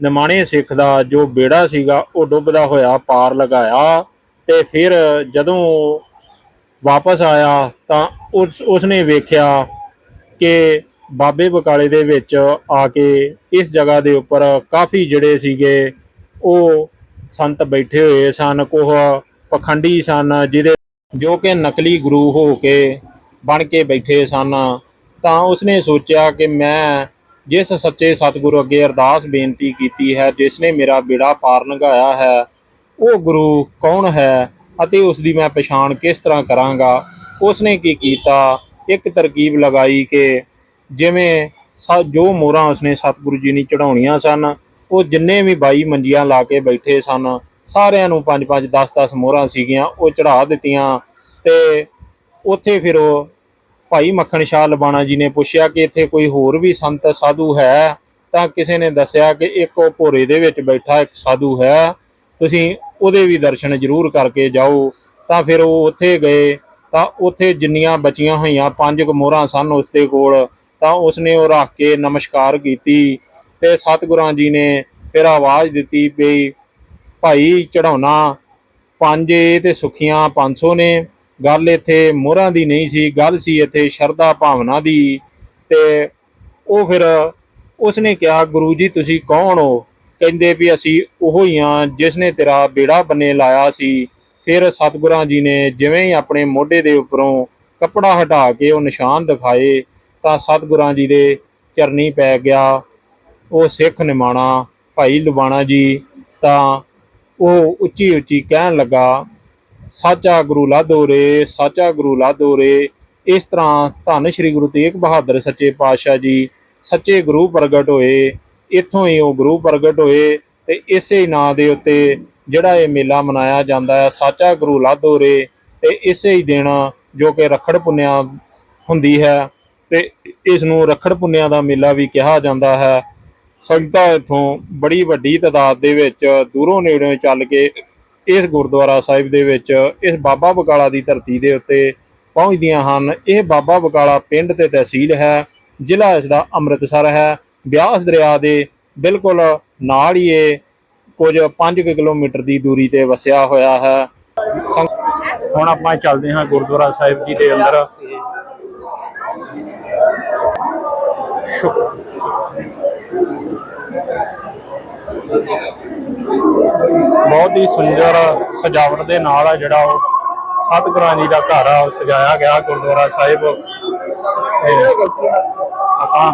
ਨਿਮਾਣੇ ਸਿੱਖ ਦਾ ਜੋ ਬੇੜਾ ਸੀਗਾ ਉਹ ਡੁੱਬਦਾ ਹੋਇਆ ਪਾਰ ਲਗਾਇਆ ਤੇ ਫਿਰ ਜਦੋਂ ਵਾਪਸ ਆਇਆ ਤਾਂ ਉਸ, ਉਸਨੇ ਵੇਖਿਆ ਕਿ ਬਾਬੇ ਬਕਾਲੇ ਦੇ ਵਿੱਚ ਆ ਕੇ ਇਸ ਜਗ੍ਹਾ ਦੇ ਉੱਪਰ ਕਾਫੀ ਜਿਹੜੇ ਸੀਗੇ ਉਹ ਸੰਤ ਬੈਠੇ ਹੋਏ ਸਨ ਕੋਹ ਪਖੰਡੀ ਸਨ ਜਿਹਦੇ ਜੋ ਕਿ ਨਕਲੀ ਗੁਰੂ ਹੋ ਕੇ ਬਣ ਕੇ ਬੈਠੇ ਸਨ। ਤਾਂ ਉਸਨੇ ਸੋਚਿਆ ਕਿ ਮੈਂ ਜਿਸ ਸੱਚੇ ਸਤਿਗੁਰੂ ਅੱਗੇ ਅਰਦਾਸ ਬੇਨਤੀ ਕੀਤੀ ਹੈ, ਜਿਸ ਨੇ ਮੇਰਾ ਬੇੜਾ ਪਾਰ ਲੰਘਾਇਆ ਹੈ, ਉਹ ਗੁਰੂ ਕੌਣ ਹੈ ਅਤੇ ਉਸ ਦੀ ਮੈਂ ਪਛਾਣ ਕਿਸ ਤਰ੍ਹਾਂ ਕਰਾਂਗਾ? ਉਸਨੇ ਕੀ ਕੀਤਾ? ਇੱਕ ਤਰਕੀਬ ਲਗਾਈ ਕਿ ਜਿਵੇਂ ਸ- ਜੋ ਮੋਹਰਾਂ ਉਸਨੇ ਸਤਿਗੁਰੂ ਜੀ ਨੇ ਚੜਾਉਣੀਆਂ ਸਨ ਉਹ ਜਿੰਨੇ ਵੀ ਬਾਈ ਮੰਜੀਆਂ ਲਾ ਕੇ ਬੈਠੇ ਸਨ, ਸਾਰਿਆਂ ਨੂੰ 5-5 10-10 ਮੋਹਰਾਂ ਸੀਗੀਆਂ, ਉਹ ਚੜਾ ਦਿੱਤੀਆਂ। ਤੇ ਉੱਥੇ ਫਿਰ ਉਹ ਭਾਈ ਮੱਖਣ ਸ਼ਾਹ ਲਬਾਣਾ ਜੀ ਨੇ ਪੁੱਛਿਆ ਕਿ ਇੱਥੇ ਕੋਈ ਹੋਰ ਵੀ ਸੰਤ ਸਾਧੂ ਹੈ? ਤਾਂ ਕਿਸੇ ਨੇ ਦੱਸਿਆ ਕਿ ਇੱਕ ਉਹ ਭੋਰੇ ਦੇ ਵਿੱਚ ਬੈਠਾ ਇੱਕ ਸਾਧੂ ਹੈ। ਤੁਸੀਂ ਉਹਦੇ ਵੀ ਦਰਸ਼ਨ ਜ਼ਰੂਰ ਕਰਕੇ ਜਾਓ। ਤਾਂ ਫਿਰ ਉਹ ਉੱਥੇ ਗਏ। ਤਾਂ ਉੱਥੇ ਜਿੰਨੀਆਂ ਬਚੀਆਂ ਹੋਈਆਂ, ਪੰਜ ਕੁ ਮੋਹਰਾਂ ਸਨ ਉਸਦੇ ਕੋਲ। ਤਾਂ ਉਸਨੇ ਉਹ ਰੱਖ ਕੇ ਨਮਸਕਾਰ ਕੀਤੀ। ਤੇ ਸਤਿਗੁਰਾਂ ਜੀ ਨੇ ਫਿਰ ਆਵਾਜ਼ ਦਿੱਤੀ ਵੀ ਭਾਈ ਚੜਾਉਣਾ ਪੰਜ ਏ ਤੇ ਸੁਖੀਆਂ 500 ਨੇ। ਗੱਲ ਇੱਥੇ ਮੋਹਰਾਂ ਦੀ ਨਹੀਂ ਸੀ, ਗੱਲ ਸੀ ਇੱਥੇ ਸ਼ਰਧਾ ਭਾਵਨਾ ਦੀ। ਤੇ ਉਹ ਫਿਰ ਉਸਨੇ ਕਿਹਾ, ਗੁਰੂ ਜੀ, ਤੁਸੀਂ ਕੌਣ ਹੋ? ਕਹਿੰਦੇ ਵੀ ਅਸੀਂ ਉਹ ਹੀ ਆ ਜਿਸ ਨੇ ਤੇਰਾ ਬੇੜਾ ਬੰਨੇ ਲਾਇਆ ਸੀ। ਫਿਰ ਸਤਿਗੁਰਾਂ ਜੀ ਨੇ ਜਿਵੇਂ ਹੀ ਆਪਣੇ ਮੋਢੇ ਦੇ ਉੱਪਰੋਂ ਕੱਪੜਾ ਹਟਾ ਕੇ ਉਹ ਨਿਸ਼ਾਨ ਦਿਖਾਏ, ਤਾਂ ਸਤਿਗੁਰਾਂ ਜੀ ਦੇ ਚਰਨੀ ਪੈ ਗਿਆ। ਉਹ ਸਿੱਖ ਨਿਮਾਣਾ ਭਾਈ ਲੁਬਾਣਾ ਜੀ ਤਾਂ ਉਹ ਉੱਚੀ ਉੱਚੀ ਕਹਿਣ ਲੱਗਾ, ਸਾਚਾ ਗੁਰੂ ਲਾਧੋ ਰੇ, ਸਾਚਾ ਗੁਰੂ ਲਾਧੋ ਰੇ। ਇਸ ਤਰ੍ਹਾਂ ਧੰਨ ਸ਼੍ਰੀ ਗੁਰੂ ਤੇਗ ਬਹਾਦਰ ਸੱਚੇ ਪਾਤਸ਼ਾਹ ਜੀ ਸੱਚੇ ਗੁਰੂ ਪ੍ਰਗਟ ਹੋਏ। ਇੱਥੋਂ ਹੀ ਉਹ ਗੁਰੂ ਪ੍ਰਗਟ ਹੋਏ ਤੇ ਇਸੇ ਨਾਂ ਦੇ ਉੱਤੇ ਜਿਹੜਾ ਇਹ ਮੇਲਾ ਮਨਾਇਆ ਜਾਂਦਾ ਹੈ ਸਾਚਾ ਗੁਰੂ ਲਾਧੋ ਰੇ। ਤੇ ਇਸੇ ਹੀ ਦਿਨ ਜੋ ਕਿ ਰਖੜ ਪੁੰਨਿਆ ਹੁੰਦੀ ਹੈ ਤੇ ਇਸ ਨੂੰ ਰਖੜ ਪੁੰਨਿਆ ਦਾ ਮੇਲਾ ਵੀ ਕਿਹਾ ਜਾਂਦਾ ਹੈ। ਸੰਗਤਾਂ ਇੱਥੋਂ ਬੜੀ ਵੱਡੀ ਤਾਦਾਦ ਦੇ ਵਿੱਚ ਦੂਰੋਂ ਨੇੜਿਓਂ ਚੱਲ ਕੇ ਇਸ ਗੁਰਦੁਆਰਾ ਸਾਹਿਬ ਦੇ ਵਿੱਚ ਇਸ ਬਾਬਾ ਬਕਾਲਾ ਦੀ ਧਰਤੀ ਦੇ ਉੱਤੇ ਪਹੁੰਚਦੀਆਂ ਹਨ। ਇਹ ਬਾਬਾ ਬਕਾਲਾ ਪਿੰਡ ਤੇ ਤਹਿਸੀਲ ਹੈ, ਜ਼ਿਲ੍ਹਾ ਇਸ ਦਾ ਅੰਮ੍ਰਿਤਸਰ ਹੈ। ਬਿਆਸ ਦਰਿਆ ਦੇ ਬਿਲਕੁਲ ਨਾਲ ਹੀ ਇਹ ਕੁਝ 5 ਕਿਲੋਮੀਟਰ ਦੀ ਦੂਰੀ ਤੇ ਵਸਿਆ ਹੋਇਆ ਹੈ। ਸੰਗ- ਹੁਣ ਆਪਾਂ ਚੱਲਦੇ ਹਾਂ ਗੁਰਦੁਆਰਾ ਸਾਹਿਬ ਜੀ ਦੇ ਅੰਦਰ। ਸ਼ੁਕ- ਬਹੁਤ ਹੀ ਸੁੰਦਰ ਸਜਾਵਟ ਦੇ ਨਾਲ ਆ ਜਿਹੜਾ ਉਹ ਸਤਿਗੁਰਾਂ ਜੀ ਦਾ ਘਰ ਆ, ਉਹ ਸਜਾਇਆ ਗਿਆ ਗੁਰਦੁਆਰਾ ਸਾਹਿਬ। ਆਪਾਂ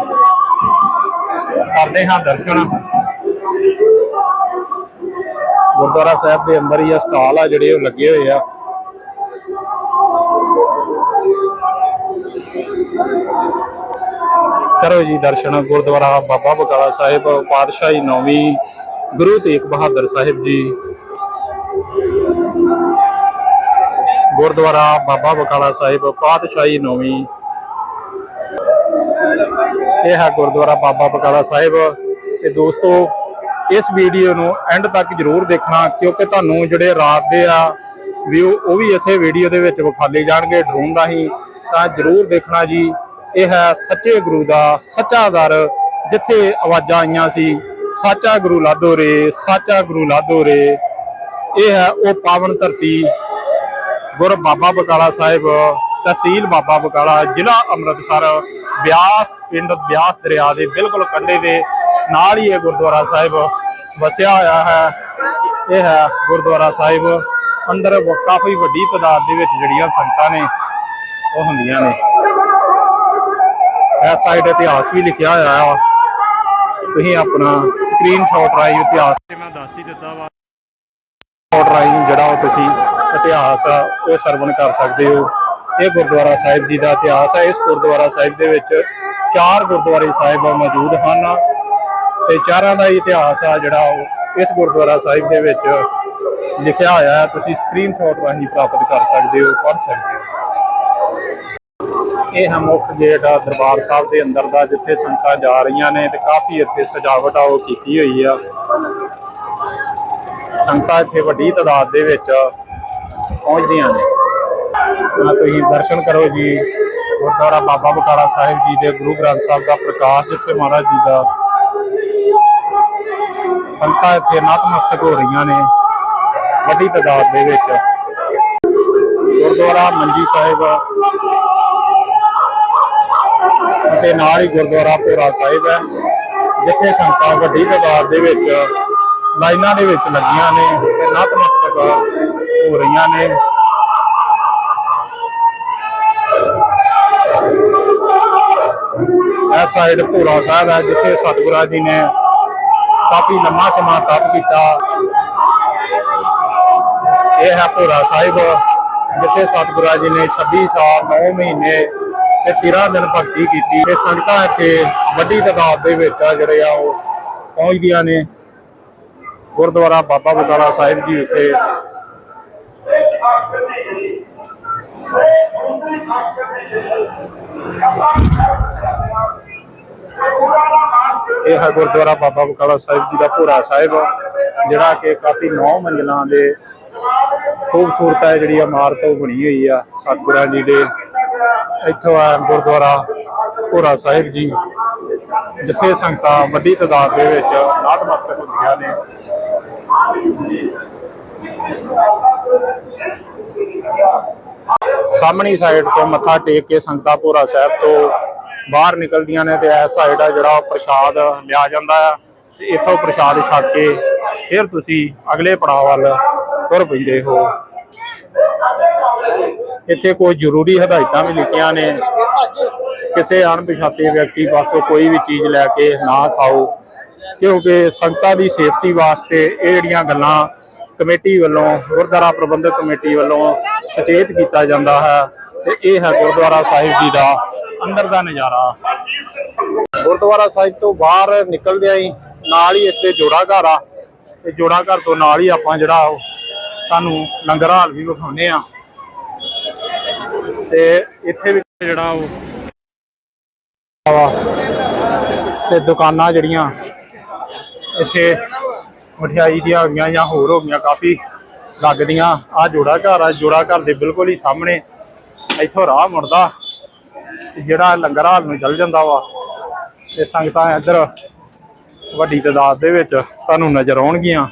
ਕਰਦੇ ਹਾਂ ਦਰਸ਼ਨ। ਗੁਰਦੁਆਰਾ ਸਾਹਿਬ ਦੇ ਅੰਦਰ ਹੀ ਆ, ਸਟਾਲ ਆ ਜਿਹੜੇ ਉਹ ਲੱਗੇ ਹੋਏ ਆ। ਕਰੋ ਜੀ ਦਰਸ਼ਨ, ਗੁਰਦੁਆਰਾ ਬਾਬਾ ਬਕਾਲਾ ਸਾਹਿਬ, ਪਾਤਸ਼ਾਹੀ ਨੌਵੀਂ ਗੁਰੂ ਤੇਗ ਬਹਾਦਰ ਸਾਹਿਬ ਜੀ। ਗੁਰਦੁਆਰਾ ਬਾਬਾ ਬਕਾਲਾ ਸਾਹਿਬ, ਪਾਤਸ਼ਾਹੀ ਨੌਵੀਂ। ਇਹ ਹੈ ਗੁਰਦੁਆਰਾ ਬਾਬਾ ਬਕਾਲਾ ਸਾਹਿਬ। ਤੇ ਦੋਸਤੋ, ਇਸ ਵੀਡੀਓ ਨੂੰ ਐਂਡ ਤੱਕ ਜਰੂਰ ਦੇਖਣਾ, ਕਿਉਂਕਿ ਤੁਹਾਨੂੰ ਜਿਹੜੇ ਰਾਤ ਦੇ ਆ ਵਿਊ ਉਹ ਵੀ ਇਸੇ ਵੀਡੀਓ ਦੇ ਵਿੱਚ ਵਿਖਾਲੇ ਜਾਣਗੇ ਡਰੋਨ ਰਾਹੀਂ। ਤਾਂ ਜਰੂਰ ਦੇਖਣਾ ਜੀ। ਇਹ ਹੈ ਸੱਚੇ ਗੁਰੂ ਦਾ ਸੱਚਾ ਦਰ, ਜਿੱਥੇ ਆਵਾਜ਼ਾਂ ਆਈਆਂ ਸੀ। ਸਾਚਾ ਗੁਰੂ ਲਾਧੋ ਰੇ, ਸਾਚਾ ਗੁਰੂ ਲਾਧੋ ਰੇ। ਇਹ ਹੈ ਉਹ ਪਾਵਨ ਧਰਤੀ, ਗੁਰ ਬਾਬਾ ਬਕਾਲਾ ਸਾਹਿਬ, ਤਹਿਸੀਲ ਬਾਬਾ ਬਕਾਲਾ, ਜ਼ਿਲ੍ਹਾ ਅੰਮ੍ਰਿਤਸਰ, ਬਿਆਸ, ਪਿੰਡ ਬਿਆਸ ਦਰਿਆ ਦੇ ਬਿਲਕੁਲ ਕੰਢੇ ਦੇ ਨਾਲ ਹੀ ਇਹ ਗੁਰਦੁਆਰਾ ਸਾਹਿਬ ਵਸਿਆ ਹੋਇਆ ਹੈ। ਇਹ ਹੈ ਗੁਰਦੁਆਰਾ ਸਾਹਿਬ। ਅੰਦਰ ਕਾਫੀ ਵੱਡੀ ਤਾਦਾਦ ਦੇ ਵਿੱਚ ਜਿਹੜੀਆਂ ਸੰਗਤਾਂ ਨੇ, ਉਹ ਹੁੰਦੀਆਂ ਨੇ। ਇਸ ਸਾਈਡ ਇਤਿਹਾਸ ਵੀ ਲਿਖਿਆ ਹੋਇਆ। ਆ ਤੁਸੀਂ ਆਪਣਾ ਸਕਰੀਨਸ਼ਾਟ ਰਾਹੀਂ ਇਤਿਹਾਸ ਤੇ ਮੈਂ ਦੱਸ ਹੀ ਦਿੱਤਾ ਵਾ। ਸ਼ਾਟ ਰਾਹੀਂ ਜਿਹੜਾ ਉਹ ਤੁਸੀਂ ਇਤਿਹਾਸ ਆ ਉਹ ਸਰਵਣ ਕਰ ਸਕਦੇ ਹੋ। ਇਹ ਗੁਰਦੁਆਰਾ ਸਾਹਿਬ ਜੀ ਦਾ ਇਤਿਹਾਸ ਹੈ ਇਸ ਗੁਰਦੁਆਰਾ ਸਾਹਿਬ ਦੇ ਵਿੱਚ ਚਾਰ ਗੁਰਦੁਆਰੇ ਸਾਹਿਬ ਮੌਜੂਦ ਹਨ। ਤੇ ਚਾਰਾਂ ਦਾ ਇਤਿਹਾਸ ਆ ਜਿਹੜਾ ਉਹ ਇਸ ਗੁਰਦੁਆਰਾ ਸਾਹਿਬ ਦੇ ਵਿੱਚ ਲਿਖਿਆ ਹੋਇਆ ਹੈ। ਤੁਸੀਂ ਸਕਰੀਨਸ਼ਾਟ ਰਾਹੀਂ ਪ੍ਰਾਪਤ ਕਰ ਸਕਦੇ ਹੋ ਪੜ੍ਹ ਸਕਦੇ ਹੋ। ਇਹ ਹੈ ਮੁੱਖ ਗੇਟ ਆ ਦਰਬਾਰ ਸਾਹਿਬ ਦੇ ਅੰਦਰ ਦਾ ਜਿੱਥੇ ਸੰਗਤਾਂ ਜਾ ਰਹੀਆਂ ਨੇ ਤੇ ਕਾਫੀ ਇੱਥੇ ਸਜਾਵਟ ਆ ਉਹ ਕੀਤੀ ਹੋਈ ਆ। ਸੰਗਤਾਂ ਇੱਥੇ ਵੱਡੀ ਤਾਦਾਦ ਦੇ ਵਿੱਚ ਪਹੁੰਚਦੀਆਂ ਨੇ। ਤਾਂ ਤੁਸੀਂ ਦਰਸ਼ਨ ਕਰੋ ਜੀ। ਗੁਰਦੁਆਰਾ ਬਾਬਾ ਬਕਾਲਾ ਸਾਹਿਬ ਜੀ ਦੇ ਗੁਰੂ ਗ੍ਰੰਥ ਸਾਹਿਬ ਦਾ ਪ੍ਰਕਾਸ਼ ਜਿੱਥੇ ਮਹਾਰਾਜ ਜੀ ਦਾ। ਸੰਗਤਾਂ ਇੱਥੇ ਨਤਮਸਤਕ ਹੋ ਰਹੀਆਂ ਨੇ, ਵੱਡੀ ਤਾਦਾਦ ਦੇ ਵਿੱਚ। ਗੁਰਦੁਆਰਾ ਮੰਜੀ ਸਾਹਿਬ ਅਤੇ ਨਾਲ ਹੀ ਗੁਰਦੁਆਰਾ ਭੋਰਾ ਸਾਹਿਬ ਹੈ, ਜਿੱਥੇ ਸੰਗਤਾਂ ਵੱਡੀ ਤਾਦਾਦ ਦੇ ਵਿੱਚ ਲਾਈਨਾਂ ਦੇ ਵਿੱਚ ਲੱਗੀਆਂ ਨੇ ਤੇ ਨਤਮਸਤਕ ਹੋ ਰਹੀਆਂ ਨੇ। ਇਹ ਸਾਈਡ ਭੋਰਾ ਸਾਹਿਬ ਹੈ, ਜਿੱਥੇ ਸਤਿਗੁਰਾਂ ਜੀ ਨੇ ਕਾਫੀ ਲੰਮਾ ਸਮਾਂ ਤਪ ਕੀਤਾ। ਇਹ ਹੈ ਭੋਰਾ ਸਾਹਿਬ, ਜਿੱਥੇ ਸਤਿਗੁਰਾਂ ਜੀ ਨੇ 26 ਸਾਲ 9 ਮਹੀਨੇ ਤੇ 13 ਦਿਨ ਭਗਤੀ ਕੀਤੀ ਤੇ ਸੰਗਤਾਂ ਇੱਥੇ ਵੱਡੀ ਤਾਦਾਦ ਦੇ ਵਿੱਚ ਆ ਜਿਹੜੇ ਆ ਉਹ ਪਹੁੰਚਦੀਆਂ ਨੇ। ਗੁਰਦੁਆਰਾ ਬਾਬਾ ਬਕਾਲਾ ਸਾਹਿਬ ਜੀ ਵਿਖੇ ਇਹ ਹੈ ਗੁਰਦੁਆਰਾ ਬਾਬਾ ਬਕਾਲਾ ਸਾਹਿਬ ਜੀ ਦਾ ਭੋਰਾ ਸਾਹਿਬ, ਜਿਹੜਾ ਕਿ ਕਾਫੀ 9 ਮੰਜ਼ਲਾਂ ਦੇ ਖੂਬਸੂਰਤ ਹੈ, ਜਿਹੜੀ ਇਮਾਰਤ ਉਹ ਬਣੀ ਹੋਈ ਆ ਸਤਿਗੁਰਾਂ ਜੀ ਦੇ। ਇੱਥੋਂ ਆ ਗੁਰਦੁਆਰਾ ਭੋਰਾ ਸਾਹਿਬ ਜੀ, ਜਿੱਥੇ ਸੰਗਤਾਂ ਵੱਡੀ ਤਾਦਾਦ ਦੇ ਵਿੱਚ ਨਤਮਸਤਕ ਹੁੰਦੀਆਂ ਨੇ। ਸਾਹਮਣੀ ਸਾਈਡ ਤੋਂ ਮੱਥਾ ਟੇਕ ਕੇ ਸੰਗਤਾਂ ਭੋਰਾ ਸਾਹਿਬ ਤੋਂ ਬਾਹਰ ਨਿਕਲਦੀਆਂ ਨੇ ਤੇ ਇਸ ਸਾਈਡ ਆ ਜਿਹੜਾ ਪ੍ਰਸ਼ਾਦ ਲਿਆ ਜਾਂਦਾ ਹੈ ਤੇ ਇੱਥੋਂ ਪ੍ਰਸ਼ਾਦ ਛਕ ਕੇ ਫਿਰ ਤੁਸੀਂ ਅਗਲੇ ਪੜਾਅ ਵੱਲ ਤੁਰ ਪੈਂਦੇ ਹੋ। ਇੱਥੇ ਕੋਈ ਜ਼ਰੂਰੀ ਹਦਾਇਤਾਂ ਵੀ ਲਿਖੀਆਂ ਨੇ। ਕਿਸੇ ਅਣਪਛਾਤੇ ਵਿਅਕਤੀ ਪਾਸੋਂ ਕੋਈ ਵੀ ਚੀਜ਼ ਲੈ ਕੇ ਨਾ ਖਾਓ, ਕਿਉਂਕਿ ਸੰਗਤਾਂ ਦੀ ਸੇਫਟੀ ਵਾਸਤੇ ਇਹ ਜਿਹੜੀਆਂ ਗੱਲਾਂ ਕਮੇਟੀ ਵੱਲੋਂ, ਗੁਰਦੁਆਰਾ ਪ੍ਰਬੰਧਕ ਕਮੇਟੀ ਵੱਲੋਂ ਸੁਚੇਤ ਕੀਤਾ ਜਾਂਦਾ ਹੈ ਤੇ ਇਹ ਹੈ ਗੁਰਦੁਆਰਾ ਸਾਹਿਬ ਜੀ ਦਾ ਅੰਦਰ ਦਾ ਨਜ਼ਾਰਾ। ਗੁਰਦੁਆਰਾ ਸਾਹਿਬ ਤੋਂ ਬਾਹਰ ਨਿਕਲਦਿਆਂ ਹੀ ਨਾਲ ਹੀ ਇਸ ਦੇ ਜੋੜਾ ਘਰ ਆ। ਤੇ ਜੋੜਾ ਘਰ ਤੋਂ ਨਾਲ ਹੀ ਆਪਾਂ ਜਿਹੜਾ ਸਾਨੂੰ ਲੰਗਰ ਹਾਲ ਵੀ ਵਿਖਾਉਨੇ ਆ ਤੇ ਇੱਥੇ ਵੀ ਜਿਹੜਾ ਉਹ ਵਾ ਤੇ ਦੁਕਾਨਾਂ ਜਿਹੜੀਆਂ ਇੱਥੇ ਮਠਿਆਈ ਦੀਆਂ ਹੋ ਗਈਆਂ ਜਾਂ ਹੋਰ ਹੋ ਗਈਆਂ ਕਾਫੀ ਲੱਗਦੀਆਂ। ਆ ਜੋੜਾ ਘਰ ਆ, ਜੋੜਾ ਘਰ ਦੇ ਬਿਲਕੁਲ ਹੀ ਸਾਹਮਣੇ। ਇੱਥੋਂ ਰਾਹ ਮੁੜਦਾ ਜਿਹੜਾ ਲੰਗਰ ਹਾਲ ਨੂੰ ਚੱਲ ਜਾਂਦਾ ਵਾ, ਤੇ ਸੰਗਤਾਂ ਇੱਧਰ ਵੱਡੀ ਤਾਦਾਦ ਦੇ ਵਿੱਚ ਤੁਹਾਨੂੰ ਨਜ਼ਰ ਆਉਣਗੀਆਂ।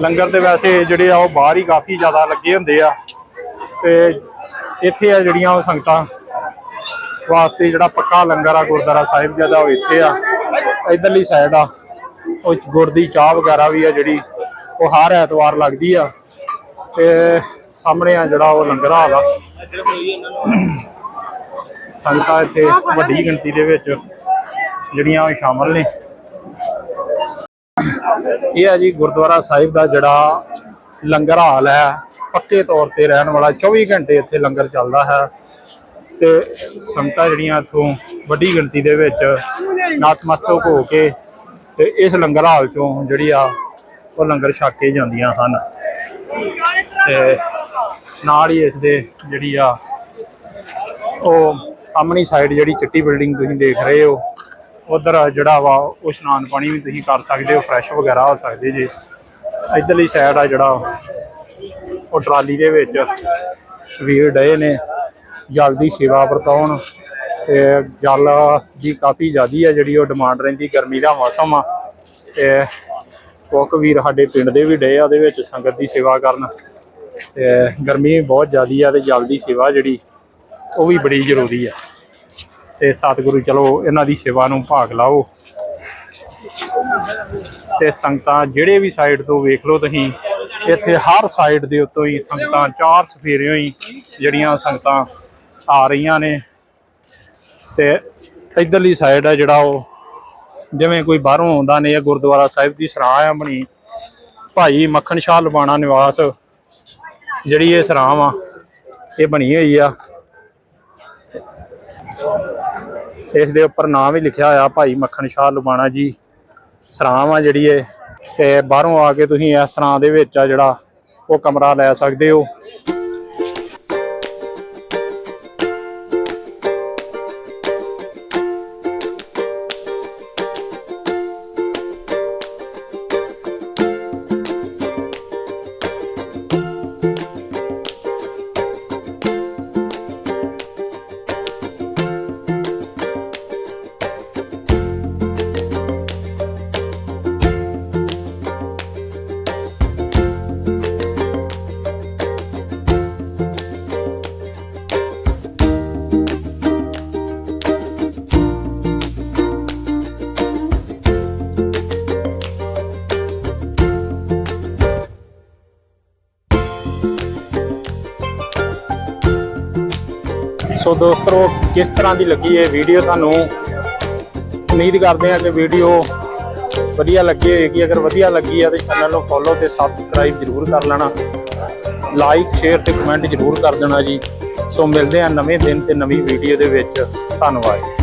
ਲੰਗਰ ਦੇ ਵੈਸੇ ਜਿਹੜੇ ਆ ਉਹ ਬਾਹਰ ਹੀ ਕਾਫੀ ਜ਼ਿਆਦਾ ਲੱਗੇ ਹੁੰਦੇ ਆ, ਤੇ ਇੱਥੇ ਆ ਜਿਹੜੀਆਂ ਉਹ ਸੰਗਤਾਂ ਵਾਸਤੇ ਜਿਹੜਾ ਪੱਕਾ ਲੰਗਰ ਆ, ਗੁਰਦੁਆਰਾ ਸਾਹਿਬ ਜੀ ਦਾ ਉਹ ਇੱਥੇ ਆ, ਇਧਰਲੀ ਸਾਈਡ ਆ। ਉਹ ਗੁੜ ਦੀ ਚਾਹ ਵਗੈਰਾ ਵੀ ਆ ਜਿਹੜੀ, ਉਹ ਹਰ ਐਤਵਾਰ ਲੱਗਦੀ ਆ। ਤੇ ਸਾਹਮਣੇ ਆ ਜਿਹੜਾ ਉਹ ਲੰਗਰ ਹਾਲ ਆ। ਸੰਗਤਾਂ ਇੱਥੇ ਵੱਡੀ ਗਿਣਤੀ ਦੇ ਵਿੱਚ ਜਿਹੜੀਆਂ ਉਹ ਸ਼ਾਮਲ ਨੇ। ਇਹ ਆ ਜੀ ਗੁਰਦੁਆਰਾ ਸਾਹਿਬ ਦਾ ਜਿਹੜਾ ਲੰਗਰ ਹਾਲ ਹੈ। ਪੱਕੇ ਤੌਰ ਤੇ ਰਹਿਣ ਵਾਲਾ 24 ਘੰਟੇ ਇੱਥੇ ਲੰਗਰ ਚੱਲਦਾ ਹੈ ਤੇ ਸੰਗਤਾਂ ਜਿਹੜੀਆਂ ਇੱਥੋਂ ਵੱਡੀ ਗਿਣਤੀ ਦੇ ਵਿੱਚ ਨਤਮਸਤਕ ਹੋ ਕੇ ਤੇ ਇਸ ਲੰਗਰ ਹਾਲ ਚੋਂ ਜਿਹੜੀ ਆ, ਉਹ ਲੰਗਰ ਛਕ ਕੇ ਜਾਂਦੀਆਂ ਹਨ। ਤੇ ਨਾਲ ਹੀ ਇਸ ਦੇ ਜਿਹੜੀ ਆ, ਉਹ ਸਾਹਮਣੀ ਸਾਈਡ ਜਿਹੜੀ ਚਿੱਟੀ ਬਿਲਡਿੰਗ ਤੁਸੀਂ ਦੇਖ ਰਹੇ ਹੋ, ਉਧਰ ਜਿਹੜਾ ਵਾ, ਉਹ ਇਸ਼ਨਾਨ ਪਾਣੀ ਵੀ ਤੁਸੀਂ ਕਰ ਸਕਦੇ ਹੋ ਫਰੈਸ਼ ਵਗੈਰਾ ਹੋ ਸਕਦੇ ਜੀ। ਇਧਰਲੀ ਸਾਈਡ ਆ ਜਿਹੜਾ ਉਹ ਟਰਾਲੀ ਦੇ ਵਿੱਚ ਵੀਰ ਡਏ ਨੇ, ਜਲ ਦੀ ਸੇਵਾ ਵਰਤਾਉਣ ਤੇ ਜਲ ਦੀ ਕਾਫੀ ਜ਼ਿਆਦੀ ਹੈ ਜਿਹੜੀ ਉਹ ਡਿਮਾਂਡ ਰਹਿੰਦੀ ਗਰਮੀ ਦਾ ਮੌਸਮ ਆ। ਤੇ ਕੁੱਕ ਵੀਰ ਸਾਡੇ ਪਿੰਡ ਦੇ ਵੀ ਡਏ ਆ, ਉਹਦੇ ਵਿੱਚ ਸੰਗਤ ਦੀ ਸੇਵਾ ਕਰਨ। ਤੇ ਗਰਮੀ ਬਹੁਤ ਜ਼ਿਆਦੀ ਆ ਤੇ ਜਲ ਦੀ ਸੇਵਾ ਜਿਹੜੀ, ਉਹ ਵੀ ਬੜੀ ਜ਼ਰੂਰੀ ਆ। ਤੇ ਸਤਿਗੁਰੂ ਚਲੋ, ਇਹਨਾਂ ਦੀ ਸੇਵਾ ਨੂੰ ਭਾਗ ਲਾਓ। ਤੇ ਸੰਗਤਾਂ ਜਿਹੜੇ ਵੀ ਸਾਈਡ ਤੋਂ ਵੇਖ ਲਓ ਤੁਸੀਂ, ਇੱਥੇ ਹਰ ਸਾਈਡ ਦੇ ਉੱਤੋਂ ਹੀ ਸੰਗਤਾਂ ਚਾਰ ਸਫੇਰਿਓਂ ਹੀ ਜਿਹੜੀਆਂ ਸੰਗਤਾਂ ਆ ਰਹੀਆਂ ਨੇ। ਤੇ ਇਧਰਲੀ ਸਾਈਡ ਆ ਜਿਹੜਾ ਉਹ, ਜਿਵੇਂ ਕੋਈ ਬਾਹਰੋਂ ਆਉਂਦਾ ਨੇ ਇਹ ਗੁਰਦੁਆਰਾ ਸਾਹਿਬ ਦੀ ਸਰਾਹ ਆ ਬਣੀ ਭਾਈ ਮੱਖਣ ਸ਼ਾਹ ਲਵਾਣਾ ਨਿਵਾਸ, ਜਿਹੜੀ ਇਹ ਸਰਾਹ ਆ ਇਹ ਬਣੀ ਹੋਈ ਆ। ਇਸ ਦੇ ਉੱਪਰ ਨਾਮ ਵੀ ਲਿਖਿਆ ਹੋਇਆ ਭਾਈ ਮੱਖਣ ਸ਼ਾਹ ਲੁਬਾਣਾ ਜੀ। ਸਰਾਂ ਆ ਜਿਹੜੀ ਇਹ, ਤੇ ਬਾਹਰੋਂ ਆ ਕੇ ਤੁਸੀਂ ਇਸ ਸਰਾਂ ਦੇ ਵਿੱਚ ਆ ਜਿਹੜਾ ਉਹ ਕਮਰਾ ਲੈ ਸਕਦੇ ਹੋ। ਸੋ ਦੋਸਤੋ, ਕਿਸ ਤਰ੍ਹਾਂ ਦੀ ਲੱਗੀ ਇਹ ਵੀਡੀਓ ਤੁਹਾਨੂੰ? ਉਮੀਦ ਕਰਦੇ ਹਾਂ ਕਿ ਵੀਡੀਓ ਵਧੀਆ ਲੱਗੀ ਹੋਏਗੀ। ਅਗਰ ਵਧੀਆ ਲੱਗੀ ਹੈ ਤਾਂ ਚੈਨਲ ਨੂੰ ਫੋਲੋ ਤੇ ਸਬਸਕ੍ਰਾਈਬ ਜ਼ਰੂਰ ਕਰ ਲੈਣਾ। ਲਾਈਕ ਸ਼ੇਅਰ ਤੇ ਕਮੈਂਟ ਜ਼ਰੂਰ ਕਰ ਦੇਣਾ ਜੀ। ਸੋ ਮਿਲਦੇ ਹਾਂ ਨਵੇਂ ਦਿਨ ਤੇ ਨਵੀਂ ਵੀਡੀਓ ਦੇ ਵਿੱਚ। ਧੰਨਵਾਦ।